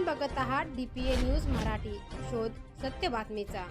आपण बघत आहात डीपीए न्यूज मराठी. शोध सत्य बातमीचा.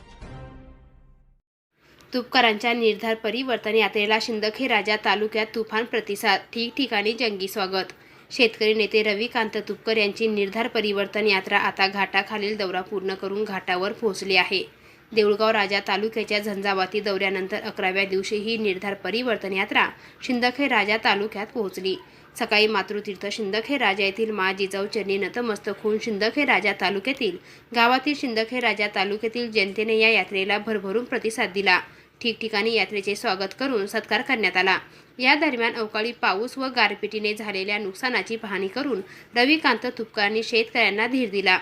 तुपकरांच्या निर्धार परिवर्तन यात्रेला शिंदखे राजा तालुक्यात तुफान प्रतिसाद. ठिकठिकाणी जंगी स्वागत. शेतकरी नेते रविकांत तुपकर यांची निर्धार परिवर्तन यात्रा आता घाटाखालील दौरा पूर्ण करून घाटावर पोहोचली आहे. देऊळगाव राजा तालुक्याच्या झंझावाती दौऱ्यानंतर अकराव्या दिवशी ही निर्धार परिवर्तन यात्रा शिंदखे राजा तालुक्यात पोहोचली. सकाळी मातृतीर्थ शिंदखे राजा येथील मा जिजाऊ चरणी नतमस्तक होऊन शिंदखे राजा तालुक्यातील गावातील शिंदखे राजा तालुक्यातील जनतेने या यात्रेला भरभरून प्रतिसाद दिला. ठिकठिकाणी यात्रेचे स्वागत करून सत्कार करण्यात आला. या दरम्यान अवकाळी पाऊस व गारपिटीने झालेल्या नुकसानाची पाहणी करून रविकांत तुपकरांनी शेतकऱ्यांना धीर दिला.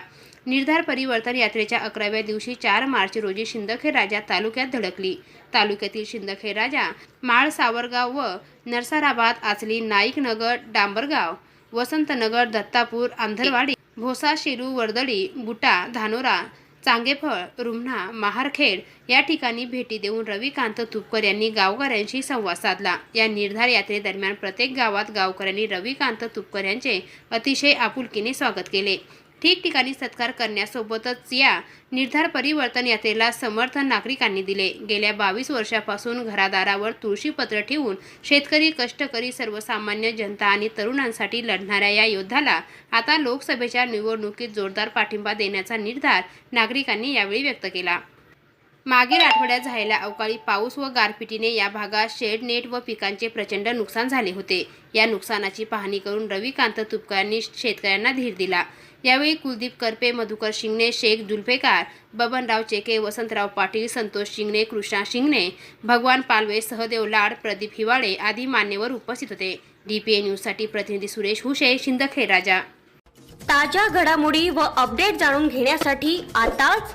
निर्धार परिवर्तन यात्रेच्या अकराव्या दिवशी चार मार्च रोजी शिंदखे राजा तालुक्यात धडकली. तालुक्यातील शिंदखे राजा माळ सावरगाव व नरसाराबाद आचली नाईकनगर डांबरगाव वसंतनगर दत्तापूर आंधरवाडी भोसा शिरू वर्दळी बुटा धानोरा चांगेफळ रुमणा महारखेड या ठिकाणी भेटी देऊन रविकांत तुपकर यांनी गावकऱ्यांशी संवाद साधला. या निर्धार यात्रेदरम्यान प्रत्येक गावात गावकऱ्यांनी रविकांत तुपकर यांचे अतिशय आपुलकीने स्वागत केले. ठिकठिकाणी सत्कार करण्यासोबतच या निर्धार परिवर्तन यात्रेला समर्थन नागरिकांनी दिले. गेल्या बावीस वर्षापासून घरादारावर तुळशीपत्र ठेवून शेतकरी कष्टकरी सर्वसामान्य जनता आणि तरुणांसाठी लढणाऱ्या या योद्धाला आता लोकसभेच्या निवडणुकीत जोरदार पाठिंबा देण्याचा निर्धार नागरिकांनी यावेळी व्यक्त केला. मागील आठवड्यात झालेल्या अवकाळी पाऊस व गारपिटीने या भागात शेड नेट व पिकांचे प्रचंड नुकसान झाले होते. या नुकसानाची पाहणी करून रविकांत तुपकरांनी शेतकऱ्यांना धीर दिला. यावेळी कुलदीप करपे मधुकर शिंगणे शेख जुल्फेकार बबनराव चेके वसंतराव पाटील संतोष शिंगणे कृष्णा शिंगणे भगवान पालवे सहदेव लाड प्रदीप हिवाळे आदी मान्यवर उपस्थित होते. डीपीए न्यूजसाठी प्रतिनिधी सुरेश हुशे शिंदखे राजा. ताज्या घडामोडी व अपडेट जाणून घेण्यासाठी आताच